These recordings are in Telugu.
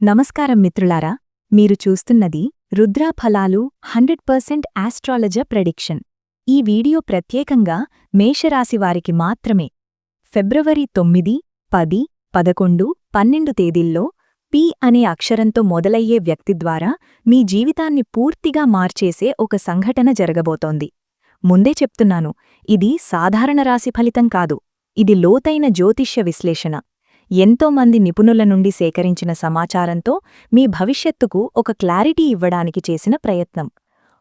నమస్కారం మిత్రులారా మీరు చూస్తున్నది రుద్రా ఫలాలు హండ్రెడ్ పర్సెంట్ ఆస్ట్రాలజర్ ప్రెడిక్షన్. ఈ వీడియో ప్రత్యేకంగా మేషరాశివారికి మాత్రమే. ఫిబ్రవరి తొమ్మిది పది పదకొండు పన్నెండు తేదీల్లో పి అనే అక్షరంతో మొదలయ్యే వ్యక్తి ద్వారా మీ జీవితాన్ని పూర్తిగా మార్చేసే ఒక సంఘటన జరగబోతోంది. ముందే చెప్తున్నాను ఇది సాధారణ రాశి ఫలితం కాదు ఇది లోతైన జ్యోతిష్య విశ్లేషణ. ఎంతోమంది నిపుణుల నుండి సేకరించిన సమాచారంతో మీ భవిష్యత్తుకు ఒక క్లారిటీ ఇవ్వడానికి చేసిన ప్రయత్నం.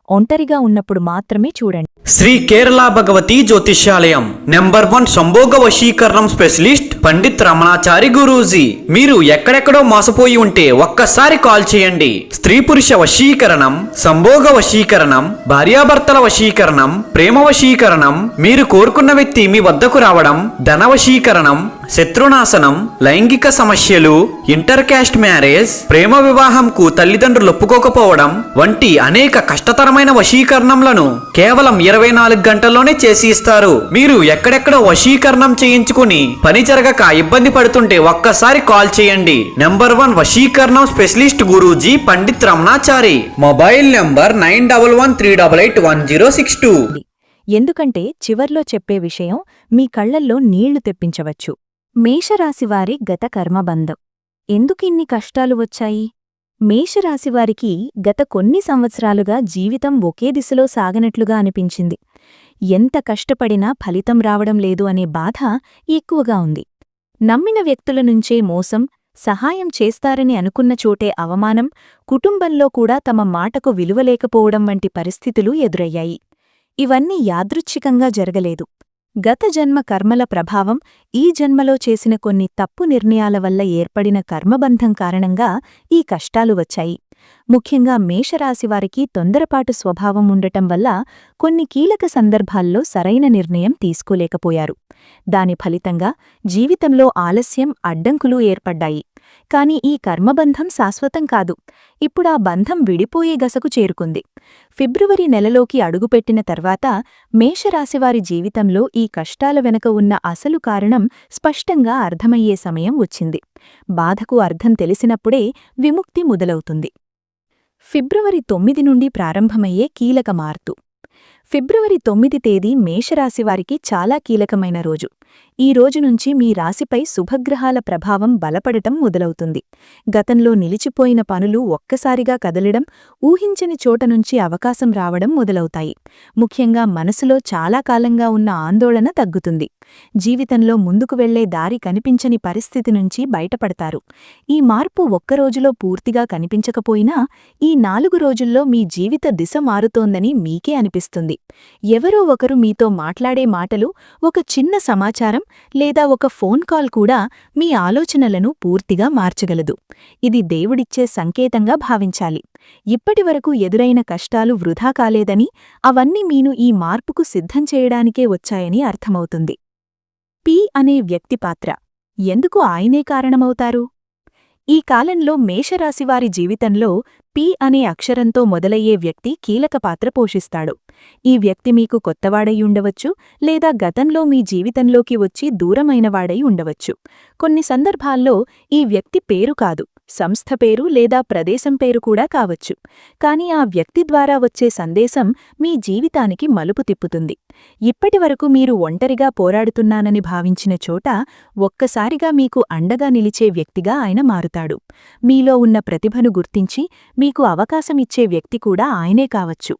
ఒంటరిగా ఉన్నప్పుడు మాత్రమే చూడండి. శ్రీ కేరళ భగవతి జ్యోతిష్యాలయం నెంబర్ వన్ సంభోగ వశీకరణం స్పెషలిస్ట్ పండిత్ రమణాచారి గురూజీ. మీరు ఎక్కడెక్కడో మోసపోయి ఉంటే ఒక్కసారి కాల్ చేయండి. స్త్రీ పురుష వశీకరణం సంభోగ వశీకరణం భార్యాభర్తల వశీకరణం ప్రేమ వశీకరణం మీరు కోరుకున్న వ్యక్తి మీ వద్దకు రావడం ధన వశీకరణం శత్రునాశనం లైంగిక సమస్యలు ఇంటర్ క్యాస్ట్ మ్యారేజ్ ప్రేమ వివాహంకు తల్లిదండ్రులు ఒప్పుకోకపోవడం వంటి అనేక కష్టతరమైన వశీకరణంలను కేవలం ఇరవై నాలుగు గంటల్లోనే చేసి ఇస్తారు మీరు ఎక్కడెక్కడ వశీకరణం చేయించుకుని పని జరగక ఇబ్బంది పడుతుంటే ఒక్కసారి కాల్ చేయండి. నెంబర్ వన్ వశీకరణం specialist Guruji Pandit Ramanachari. Mobile number nine double one three double eight one zero six two. ఎందుకంటే చివర్లో చెప్పే విషయం మీ కళ్ళల్లో నీళ్ళు తెప్పించవచ్చు. మేషరాశివారి గత కర్మబంధం. ఎందుకిన్ని కష్టాలు వచ్చాయి? మేషరాశివారికి గత కొన్ని సంవత్సరాలుగా జీవితం ఒకే దిశలో సాగనట్లుగా అనిపించింది. ఎంత కష్టపడినా ఫలితం రావడం లేదు అనే బాధ ఎక్కువగా ఉంది. నమ్మిన వ్యక్తుల నుంచే మోసం సహాయం చేస్తారని అనుకున్న చోటే అవమానం కుటుంబంలో కూడా తమ మాటకు విలువలేకపోవడం వంటి పరిస్థితులు ఎదురయ్యాయి. ఇవన్నీ యాదృచ్ఛికంగా జరగలేదు. గత జన్మ కర్మల ప్రభావం ఈ జన్మలో చేసిన కొన్ని తప్పు నిర్ణయాల వల్ల ఏర్పడిన కర్మబంధం కారణంగా ఈ కష్టాలు వచ్చాయి. ముఖ్యంగా మేషరాశివారికి తొందరపాటు స్వభావం ఉండటం వల్ల కొన్ని కీలక సందర్భాల్లో సరైన నిర్ణయం తీసుకోలేకపోయారు. దాని ఫలితంగా జీవితంలో ఆలస్యం అడ్డంకులు ఏర్పడ్డాయి. కాని ఈ కర్మబంధం శాశ్వతం కాదు. ఇప్పుడా బంధం విడిపోయే గసకు చేరుకుంది. ఫిబ్రవరి నెలలోకి అడుగుపెట్టిన తర్వాత మేషరాశివారి జీవితంలో ఈ కష్టాల వెనక ఉన్న అసలు కారణం స్పష్టంగా అర్థమయ్యే సమయం వచ్చింది. బాధకు అర్థం తెలిసినప్పుడే విముక్తి మొదలవుతుంది. ఫిబ్రవరి తొమ్మిది నుండి ప్రారంభమయ్యే కీలక మార్పు. ఫిబ్రవరి తొమ్మిది తేదీ మేషరాశివారికి చాలా కీలకమైన రోజు. ఈ రోజు నుంచి మీ రాశిపై శుభగ్రహాల ప్రభావం బలపడటం మొదలవుతుంది. గతంలో నిలిచిపోయిన పనులు ఒక్కసారిగా కదలడం ఊహించని చోట నుంచి అవకాశం రావడం మొదలవుతాయి. ముఖ్యంగా మనసులో చాలా కాలంగా ఉన్న ఆందోళన తగ్గుతుంది. జీవితంలో ముందుకు వెళ్ళే దారి కనిపించని పరిస్థితి నుంచి బయటపడతారు. ఈ మార్పు ఒక్కరోజులో పూర్తిగా కనిపించకపోయినా ఈ నాలుగు రోజుల్లో మీ జీవిత దిశ మారుతోందని మీకే అనిపిస్తుంది. ఎవరో ఒకరు మీతో మాట్లాడే మాటలు ఒక చిన్న సమాచారం లేదా ఒక ఫోన్ కాల్ కూడా మీ ఆలోచనలను పూర్తిగా మార్చగలదు. ఇది దేవుడిచ్చే సంకేతంగా భావించాలి. ఇప్పటివరకు ఎదురైన కష్టాలు వృధా కాలేదని అవన్నీ మీను ఈ మార్పుకు సిద్ధం చేయడానికే వచ్చాయని అర్థమవుతుంది. పి అనే వ్యక్తి పాత్ర. ఎందుకు ఆయనే కారణమవుతారు? ఈ కాలంలో మేషరాశివారి జీవితంలో పి అనే అక్షరంతో మొదలయ్యే వ్యక్తి కీలక పాత్ర పోషిస్తాడు. ఈ వ్యక్తి మీకు కొత్తవాడై ఉండవచ్చు లేదా గతంలో మీ జీవితంలోకి వచ్చి దూరమైనవాడై ఉండవచ్చు. కొన్ని సందర్భాల్లో ఈ వ్యక్తి పేరు కాదు సంస్థ పేరు లేదా ప్రదేశం పేరు కూడా కావచ్చు. కాని ఆ వ్యక్తి ద్వారా వచ్చే సందేశం మీ జీవితానికి మలుపు తిప్పుతుంది. ఇప్పటివరకు మీరు ఒంటరిగా పోరాడుతున్నానని భావించిన చోట ఒక్కసారిగా మీకు అండగా నిలిచే వ్యక్తిగా ఆయన మారుతాడు. మీలో ఉన్న ప్రతిభను గుర్తించి మీ మీకు అవకాశమిచ్చే వ్యక్తి కూడా ఆయనే కావచ్చు.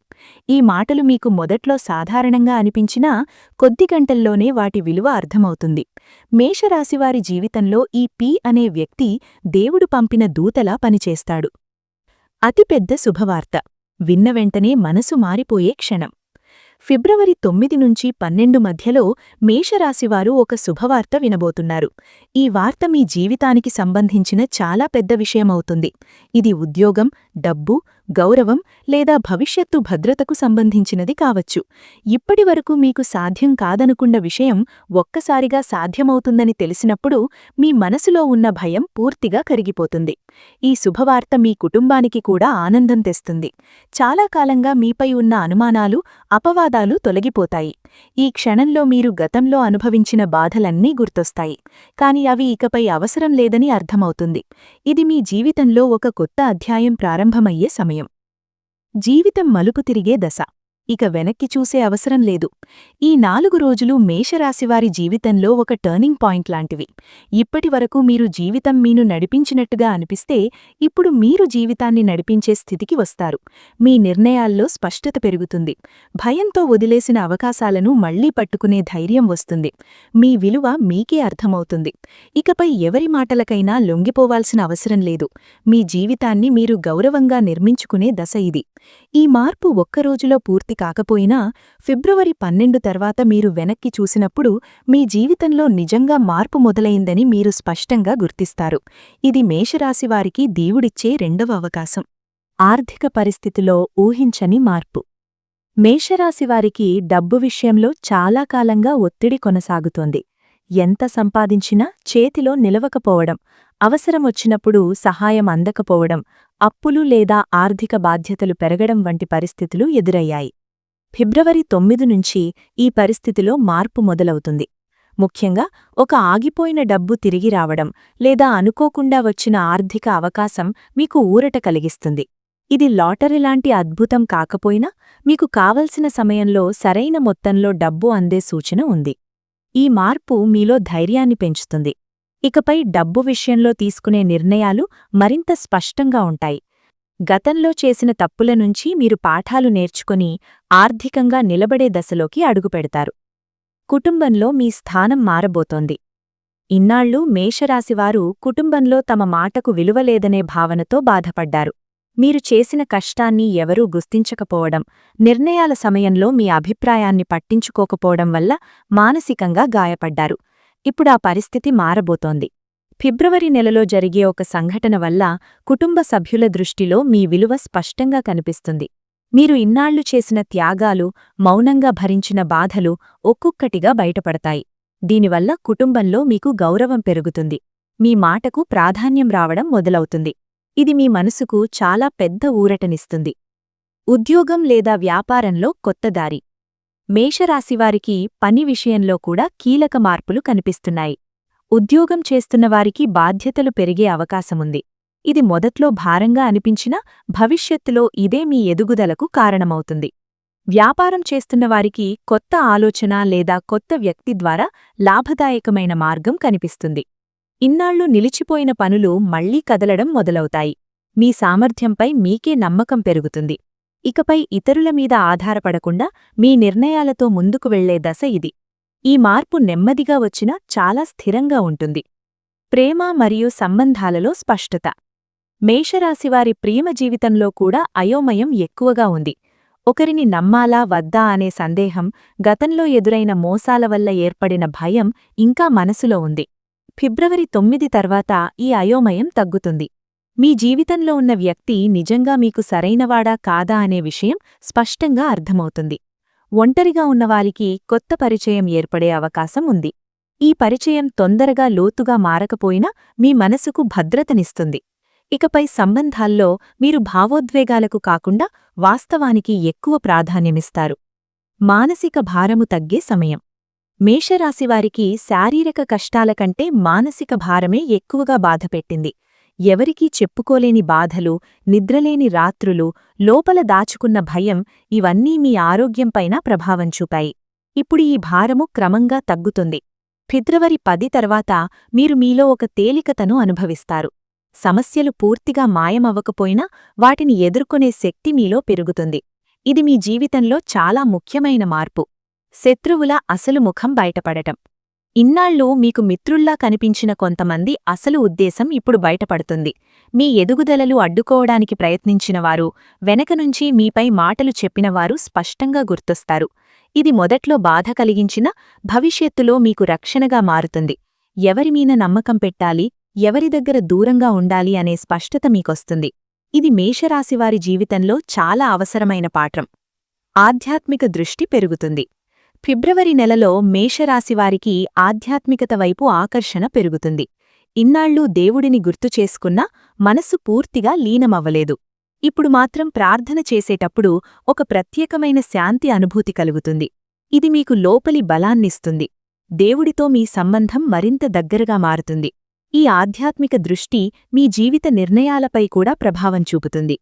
ఈ మాటలు మీకు మొదట్లో సాధారణంగా అనిపించినా కొద్ది గంటల్లోనే వాటి విలువ అర్థమవుతుంది. మేషరాశివారి జీవితంలో ఈ పి అనే వ్యక్తి దేవుడు పంపిన దూతలా పనిచేస్తాడు. అతిపెద్ద శుభవార్త. విన్న వెంటనే మనసు మారిపోయే క్షణం. ఫిబ్రవరి తొమ్మిది నుంచి పన్నెండు మధ్యలో మేషరాశివారు ఒక శుభవార్త వినబోతున్నారు. ఈ వార్త మీ జీవితానికి సంబంధించిన చాలా పెద్ద విషయమవుతుంది. ఇది ఉద్యోగం డబ్బు గౌరవం లేదా భవిష్యత్తు భద్రతకు సంబంధించినది కావచ్చు. ఇప్పటివరకు మీకు సాధ్యం కాదనుకున్న విషయం ఒక్కసారిగా సాధ్యమవుతుందని తెలిసినప్పుడు మీ మనసులో ఉన్న భయం పూర్తిగా కరిగిపోతుంది. ఈ శుభవార్త మీ కుటుంబానికి కూడా ఆనందం తెస్తుంది. చాలా కాలంగా మీపై ఉన్న అనుమానాలు అపవాదాలు తొలగిపోతాయి. ఈ క్షణంలో మీరు గతంలో అనుభవించిన బాధలన్నీ గుర్తొస్తాయి. కాని అవి ఇకపై అవసరం లేదని అర్థమవుతుంది. ఇది మీ జీవితంలో ఒక కొత్త అధ్యాయం ప్రారంభమయ్యే సమయం. జీవితం మలుపు తిరిగే దశ ఇక వెనక్కి చూసే అవసరం లేదు. ఈ నాలుగు రోజులు మేషరాశివారి జీవితంలో ఒక టర్నింగ్ పాయింట్ లాంటివి. ఇప్పటివరకు మీరు జీవితం మీను నడిపించినట్టుగా అనిపిస్తే ఇప్పుడు మీరు జీవితాన్ని నడిపించే స్థితికి వస్తారు. మీ నిర్ణయాల్లో స్పష్టత పెరుగుతుంది. భయంతో వదిలేసిన అవకాశాలను మళ్ళీ పట్టుకునే ధైర్యం వస్తుంది. మీ విలువ మీకే అర్థమవుతుంది. ఇకపై ఎవరి మాటలకైనా లొంగిపోవాల్సిన అవసరం లేదు. మీ జీవితాన్ని మీరు గౌరవంగా నిర్మించుకునే దశ ఇది. ఈ మార్పు ఒక్కరోజులో పూర్తి కాకపోయినా ఫిబ్రవరి పన్నెండు తర్వాత మీరు వెనక్కి చూసినప్పుడు మీ జీవితంలో నిజంగా మార్పు మొదలైందని మీరు స్పష్టంగా గుర్తిస్తారు. ఇది మేషరాశివారికి దేవుడిచ్చే రెండవ అవకాశం. ఆర్థిక పరిస్థితిలో ఊహించని మార్పు. మేషరాశివారికి డబ్బు విషయంలో చాలా కాలంగా ఒత్తిడి కొనసాగుతోంది. ఎంత సంపాదించినా చేతిలో నిలవకపోవడం అవసరమొచ్చినప్పుడు సహాయం అందకపోవడం అప్పులు లేదా ఆర్థిక బాధ్యతలు పెరగడం వంటి పరిస్థితులు ఎదురయ్యాయి. ఫిబ్రవరి తొమ్మిది నుంచి ఈ పరిస్థితిలో మార్పు మొదలవుతుంది. ముఖ్యంగా ఒక ఆగిపోయిన డబ్బు తిరిగి రావడం లేదా అనుకోకుండా వచ్చిన ఆర్థిక అవకాశం మీకు ఊరట కలిగిస్తుంది. ఇది లాటరీలాంటి అద్భుతం కాకపోయినా మీకు కావలసిన సమయంలో సరైన మొత్తంలో డబ్బు అందే సూచన ఉంది. ఈ మార్పు మీలో ధైర్యాన్ని పెంచుతుంది. ఇకపై డబ్బు విషయంలో తీసుకునే నిర్ణయాలు మరింత స్పష్టంగా ఉంటాయి. గతంలో చేసిన తప్పుల నుంచి మీరు పాఠాలు నేర్చుకుని ఆర్థికంగా నిలబడే దశలోకి అడుగుపెడతారు. కుటుంబంలో మీ స్థానం మారబోతోంది. ఇన్నాళ్ళు మేషరాశివారు కుటుంబంలో తమ మాటకు విలువలేదనే భావనతో బాధపడ్డారు. మీరు చేసిన కష్టాన్ని ఎవరూ గుర్తించకపోవడం నిర్ణయాల సమయంలో మీ అభిప్రాయాన్ని పట్టించుకోకపోవడం వల్ల మానసికంగా గాయపడ్డారు. ఇప్పుడా పరిస్థితి మారబోతోంది. ఫిబ్రవరి నెలలో జరిగే ఒక సంఘటన వల్ల కుటుంబ సభ్యుల దృష్టిలో మీ విలువ స్పష్టంగా కనిపిస్తుంది. మీరు ఇన్నాళ్ళు చేసిన త్యాగాలు మౌనంగా భరించిన బాధలు ఒక్కొక్కటిగా బయటపడతాయి. దీనివల్ల కుటుంబంలో మీకు గౌరవం పెరుగుతుంది. మీ మాటకు ప్రాధాన్యం రావడం మొదలవుతుంది. ఇది మీ మనసుకు చాలా పెద్ద ఊరటనిస్తుంది. ఉద్యోగం లేదా వ్యాపారంలో కొత్త దారి. మేషరాశివారికి పని విషయంలో కూడా కీలక మార్పులు కనిపిస్తున్నాయి. ఉద్యోగం చేస్తున్నవారికి బాధ్యతలు పెరిగే అవకాశముంది. ఇది మొదట్లో భారంగా అనిపించినా భవిష్యత్తులో ఇదే మీ ఎదుగుదలకు కారణమవుతుంది. వ్యాపారం చేస్తున్నవారికి కొత్త ఆలోచన లేదా కొత్త వ్యక్తి ద్వారా లాభదాయకమైన మార్గం కనిపిస్తుంది. ఇన్నాళ్ళు నిలిచిపోయిన పనులు మళ్ళీ కదలడం మొదలవుతాయి. మీ సామర్థ్యంపై మీకే నమ్మకం పెరుగుతుంది. ఇకపై ఇతరుల మీద ఆధారపడకుండా మీ నిర్ణయాలతో ముందుకు వెళ్ళే దశ ఇది. ఈ మార్పు నెమ్మదిగా వచ్చినా చాలా స్థిరంగా ఉంటుంది. ప్రేమ మరియు సంబంధాలలో స్పష్టత. మేషరాశివారి ప్రేమ జీవితంలో కూడా అయోమయం ఎక్కువగా ఉంది. ఒకరిని నమ్మాలా వద్దా అనే సందేహం గతంలో ఎదురైన మోసాల వల్ల ఏర్పడిన భయం ఇంకా మనసులో ఉంది. ఫిబ్రవరి తొమ్మిది తర్వాత ఈ అయోమయం తగ్గుతుంది. మీ జీవితంలో ఉన్న వ్యక్తి నిజంగా మీకు సరైనవాడా కాదా అనే విషయం స్పష్టంగా అర్థమవుతుంది. ఒంటరిగా ఉన్నవారికి కొత్త పరిచయం ఏర్పడే అవకాశం ఉంది. ఈ పరిచయం తొందరగా లోతుగా మారకపోయినా మీ మనసుకు భద్రతనిస్తుంది. ఇకపై సంబంధాల్లో మీరు భావోద్వేగాలకు కాకుండా వాస్తవానికి ఎక్కువ ప్రాధాన్యమిస్తారు. మానసిక భారము తగ్గే సమయం. మేషరాశివారికి శారీరక కష్టాల కంటే మానసిక భారమే ఎక్కువగా బాధపెట్టింది. ఎవరికీ చెప్పుకోలేని బాధలు నిద్రలేని రాత్రులు లోపల దాచుకున్న భయం ఇవన్నీ మీ ఆరోగ్యంపైన ప్రభావం చూపాయి. ఇప్పుడు ఈ భారము క్రమంగా తగ్గుతుంది. ఫిబ్రవరి పది తర్వాత మీరు మీలో ఒక తేలికతను అనుభవిస్తారు. సమస్యలు పూర్తిగా మాయమవ్వకపోయినా వాటిని ఎదుర్కొనే శక్తి మీలో పెరుగుతుంది. ఇది మీ జీవితంలో చాలా ముఖ్యమైన మార్పు. శత్రువుల అసలు ముఖం బయటపడటం. ఇన్నాళ్ళు మీకు మిత్రుల్లా కనిపించిన కొంతమంది అసలు ఉద్దేశం ఇప్పుడు బయటపడుతుంది. మీ ఎదుగుదలలు అడ్డుకోవడానికి ప్రయత్నించినవారు వెనకనుంచి మీపై మాటలు చెప్పినవారు స్పష్టంగా గుర్తొస్తారు. ఇది మొదట్లో బాధ కలిగించిన భవిష్యత్తులో మీకు రక్షణగా మారుతుంది. ఎవరిమీన నమ్మకం పెట్టాలి ఎవరి దగ్గర దూరంగా ఉండాలి అనే స్పష్టత మీకొస్తుంది. ఇది మేషరాశివారి జీవితంలో చాలా అవసరమైన పాఠం. ఆధ్యాత్మిక దృష్టి పెరుగుతుంది. ఫిబ్రవరి నెలలో మేషరాశివారికి ఆధ్యాత్మికత వైపు ఆకర్షణ పెరుగుతుంది. ఇన్నాళ్ళూ దేవుడిని గుర్తు చేసుకున్నా మనస్సు పూర్తిగా లీనమవ్వలేదు. ఇప్పుడు మాత్రం ప్రార్థన చేసేటప్పుడు ఒక ప్రత్యేకమైన శాంతి అనుభూతి కలుగుతుంది. ఇది మీకు లోపలి బలాన్నిస్తుంది. దేవుడితో మీ సంబంధం మరింత దగ్గరగా మారుతుంది. ఈ ఆధ్యాత్మిక దృష్టి మీ జీవిత నిర్ణయాలపై కూడా ప్రభావం చూపుతుంది.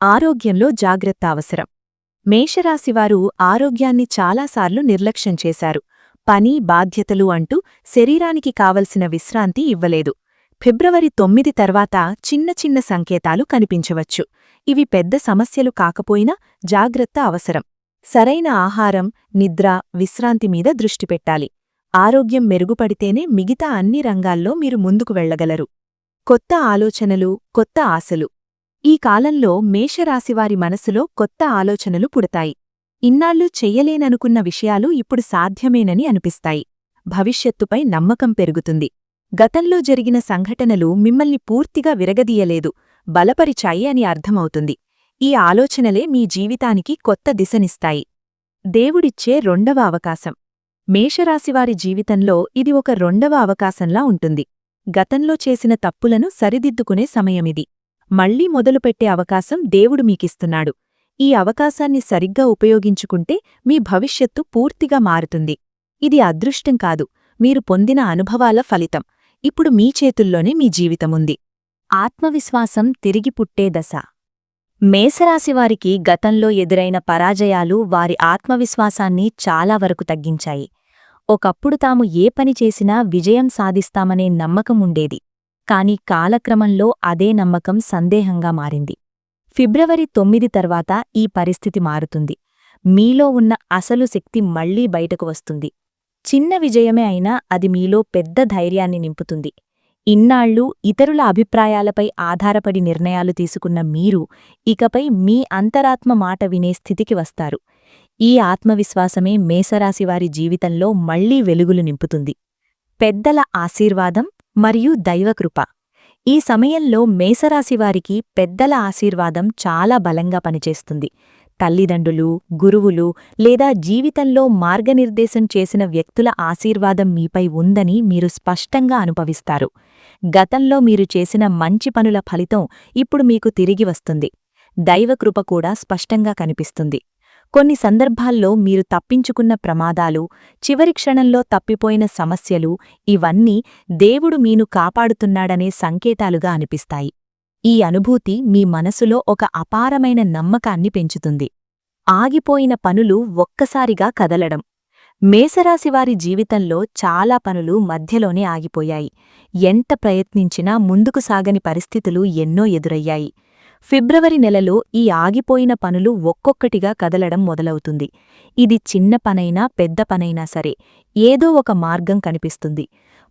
ఆరోగ్యంలో జాగ్రత్త అవసరం. మేషరాశివారు ఆరోగ్యాన్ని చాలాసార్లు నిర్లక్ష్యం చేశారు. పని బాధ్యతలు అంటూ శరీరానికి కావలసిన విశ్రాంతి ఇవ్వలేదు. ఫిబ్రవరి తొమ్మిది తర్వాత చిన్న చిన్న సంకేతాలు కనిపించవచ్చు. ఇవి పెద్ద సమస్యలు కాకపోయినా జాగ్రత్త అవసరం. సరైన ఆహారం నిద్ర విశ్రాంతి మీద దృష్టి పెట్టాలి. ఆరోగ్యం మెరుగుపడితేనే మిగతా అన్ని రంగాల్లో మీరు ముందుకు వెళ్ళగలరు కొత్త ఆలోచనలు కొత్త ఆశలు. ఈ కాలంలో మేషరాశివారి మనసులో కొత్త ఆలోచనలు పుడతాయి. ఇన్నాళ్ళు చెయ్యలేననుకున్న విషయాలు ఇప్పుడు సాధ్యమేనని అనిపిస్తాయి. భవిష్యత్తుపై నమ్మకం పెరుగుతుంది. గతంలో జరిగిన సంఘటనలు మిమ్మల్ని పూర్తిగా విరగదీయలేదు బలపరిచాయి అని అర్థమవుతుంది. ఈ ఆలోచనలే మీ జీవితానికి కొత్త దిశనిస్తాయి. దేవుడిచ్చే రెండవ అవకాశం. మేషరాశివారి జీవితంలో ఇది ఒక రెండవ అవకాశంలా ఉంటుంది. గతంలో చేసిన తప్పులను సరిదిద్దుకునే సమయమిది. మళ్ళీ మొదలుపెట్టే అవకాశం దేవుడు మీకిస్తున్నాడు. ఈ అవకాశాన్ని సరిగ్గా ఉపయోగించుకుంటే మీ భవిష్యత్తు పూర్తిగా మారుతుంది. ఇది అదృష్టం కాదు. మీరు పొందిన అనుభవాల ఫలితం. ఇప్పుడు మీ చేతుల్లోనే మీ జీవితముంది. ఆత్మవిశ్వాసం తిరిగి పుట్టే దశ. మేసరాశివారికి గతంలో ఎదురైన పరాజయాలు వారి ఆత్మవిశ్వాసాన్ని చాలా వరకు తగ్గించాయి. ఒకప్పుడు తాము ఏ పని చేసినా విజయం సాధిస్తామనే నమ్మకం ఉండేది. కాని కాలక్రమంలో అదే నమ్మకం సందేహంగా మారింది. ఫిబ్రవరి తొమ్మిది తర్వాత ఈ పరిస్థితి మారుతుంది. మీలో ఉన్న అసలు శక్తి మళ్ళీ బయటకు వస్తుంది. చిన్న విజయమే అయినా అది మీలో పెద్ద ధైర్యాన్ని నింపుతుంది. ఇన్నాళ్ళు ఇతరుల అభిప్రాయాలపై ఆధారపడి నిర్ణయాలు తీసుకున్న మీరు ఇకపై మీ అంతరాత్మ మాట వినే స్థితికి వస్తారు. ఈ ఆత్మవిశ్వాసమే మేసరాశివారి జీవితంలో మళ్ళీ వెలుగులు నింపుతుంది. పెద్దల ఆశీర్వాదం మరియు దైవకృప. ఈ సమయంలో మేసరాశివారికి పెద్దల ఆశీర్వాదం చాలా బలంగా పనిచేస్తుంది. తల్లిదండ్రులు గురువులు లేదా జీవితంలో మార్గనిర్దేశం చేసిన వ్యక్తుల ఆశీర్వాదం మీపై ఉందని మీరు స్పష్టంగా అనుభవిస్తారు. గతంలో మీరు చేసిన మంచి పనుల ఫలితం ఇప్పుడు మీకు తిరిగి వస్తుంది. దైవకృప కూడా స్పష్టంగా కనిపిస్తుంది. కొన్ని సందర్భాల్లో మీరు తప్పించుకున్న ప్రమాదాలు చివరి క్షణంలో తప్పిపోయిన సమస్యలు ఇవన్నీ దేవుడు మీను కాపాడుతున్నాడనే సంకేతాలుగా అనిపిస్తాయి. ఈ అనుభూతి మీ మనసులో ఒక అపారమైన నమ్మకాన్ని పెంచుతుంది. ఆగిపోయిన పనులు ఒక్కసారిగా కదలడం. మేసరాశివారి జీవితంలో చాలా పనులు మధ్యలోనే ఆగిపోయాయి. ఎంత ప్రయత్నించినా ముందుకు సాగని పరిస్థితులు ఎన్నో ఎదురయ్యాయి. ఫిబ్రవరి నెలలో ఈ ఆగిపోయిన పనులు ఒక్కొక్కటిగా కదలడం మొదలవుతుంది. ఇది చిన్న పనైనా పెద్ద పనైనా సరే ఏదో ఒక మార్గం కనిపిస్తుంది.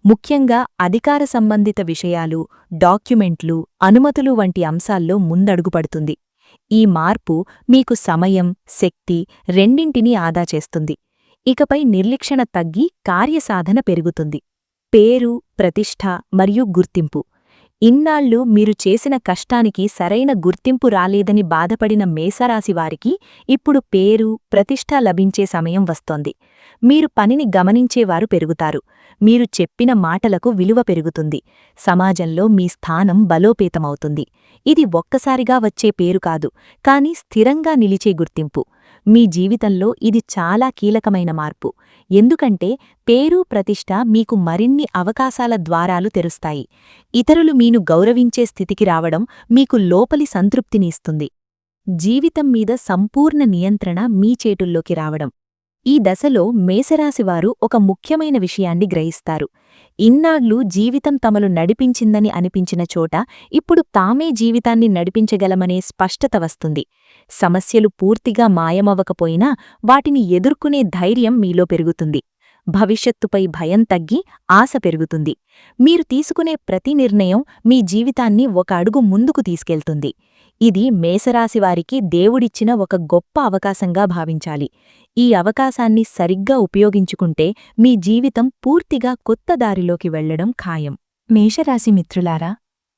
ముఖ్యంగా అధికార సంబంధిత విషయాలు డాక్యుమెంట్లు అనుమతులు వంటి అంశాల్లో ముందడుగుపడుతుంది ఈ మార్పు మీకు సమయం శక్తి రెండింటినీ ఆదా చేస్తుంది. ఇకపై నిర్లిక్షణ తగ్గి కార్యసాధన పెరుగుతుంది. పేరు ప్రతిష్ఠ మరియు గుర్తింపు. ఇన్నాళ్ళు మీరు చేసిన కష్టానికి సరైన గుర్తింపు రాలేదని బాధపడిన మేసరాశివారికి ఇప్పుడు పేరు ప్రతిష్ట లభించే సమయం వస్తోంది. మీరు పనిని గమనించేవారు పెరుగుతారు. మీరు చెప్పిన మాటలకు విలువ పెరుగుతుంది. సమాజంలో మీ స్థానం బలోపేతమవుతుంది. ఇది ఒక్కసారిగా వచ్చే పేరు కాదు కాని స్థిరంగా నిలిచే గుర్తింపు. మీ జీవితంలో ఇది చాలా కీలకమైన మార్పు. ఎందుకంటే పేరు ప్రతిష్ట మీకు మరిన్ని అవకాశాల ద్వారాలు తెరుస్తాయి. ఇతరులు మీను గౌరవించే స్థితికి రావడం మీకు లోపలి సంతృప్తిని ఇస్తుంది. జీవితం మీద సంపూర్ణ నియంత్రణ మీ చేటుల్లోకి రావడం. ఈ దశలో మేషరాశివారు ఒక ముఖ్యమైన విషయాన్ని గ్రహిస్తారు. ఇన్నాళ్ళు జీవితం తమలు నడిపించిందని అనిపించిన చోట ఇప్పుడు తామే జీవితాన్ని నడిపించగలమనే స్పష్టత వస్తుంది. సమస్యలు పూర్తిగా మాయమవ్వకపోయినా వాటిని ఎదుర్కొనే ధైర్యం మీలో పెరుగుతుంది. భవిష్యత్తుపై భయం తగ్గి ఆశ పెరుగుతుంది. మీరు తీసుకునే ప్రతి నిర్ణయం మీ జీవితాన్ని ఒక అడుగు ముందుకు తీసుకెళ్తుంది. ఇది మేషరాశివారికి దేవుడిచ్చిన ఒక గొప్ప అవకాశంగా భావించాలి. ఈ అవకాశాన్ని సరిగ్గా ఉపయోగించుకుంటే మీ జీవితం పూర్తిగా కొత్త దారిలోకి వెళ్ళడం ఖాయం. మేషరాశి మిత్రులారా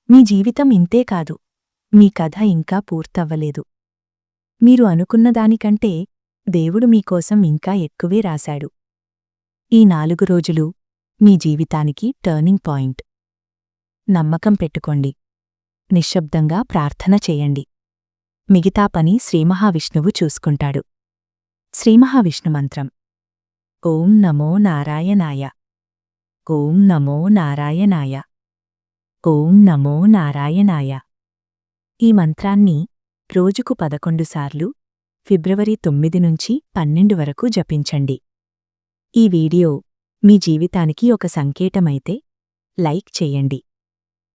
మీ జీవితం ఇంతే కాదు. మీ కథ ఇంకా పూర్తవ్వలేదు. మీరు అనుకున్న దానికంటే దేవుడు మీకోసం ఇంకా ఎక్కువే రాశాడు. ఈ నాలుగు రోజులు మీ జీవితానికి టర్నింగ్ పాయింట్. నమ్మకం పెట్టుకోండి. నిశ్శబ్దంగా ప్రార్థన చేయండి. మిగతా పని శ్రీమహావిష్ణువు చూసుకుంటాడు. శ్రీమహావిష్ణు మంత్రం. ఓం నమో నారాయణాయ. ఓం నమో నారాయణాయ. ఓం నమో నారాయణాయ. ఈ మంత్రాన్ని రోజుకు పదకొండుసార్లు ఫిబ్రవరి తొమ్మిది నుంచి పన్నెండు వరకు జపించండి. ఈ వీడియో మీ జీవితానికి ఒక సంకేతమైతే లైక్ చేయండి.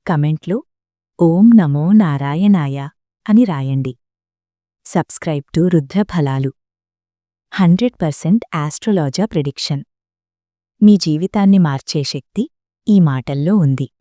కమెంట్లో ఓం నమో నారాయణాయ అని రాయండి. Subscribe to Rudraphalalu hundred percent astrologer prediction. మీ జీవితాన్ని మార్చే శక్తి ఈ మాటల్లో ఉంది.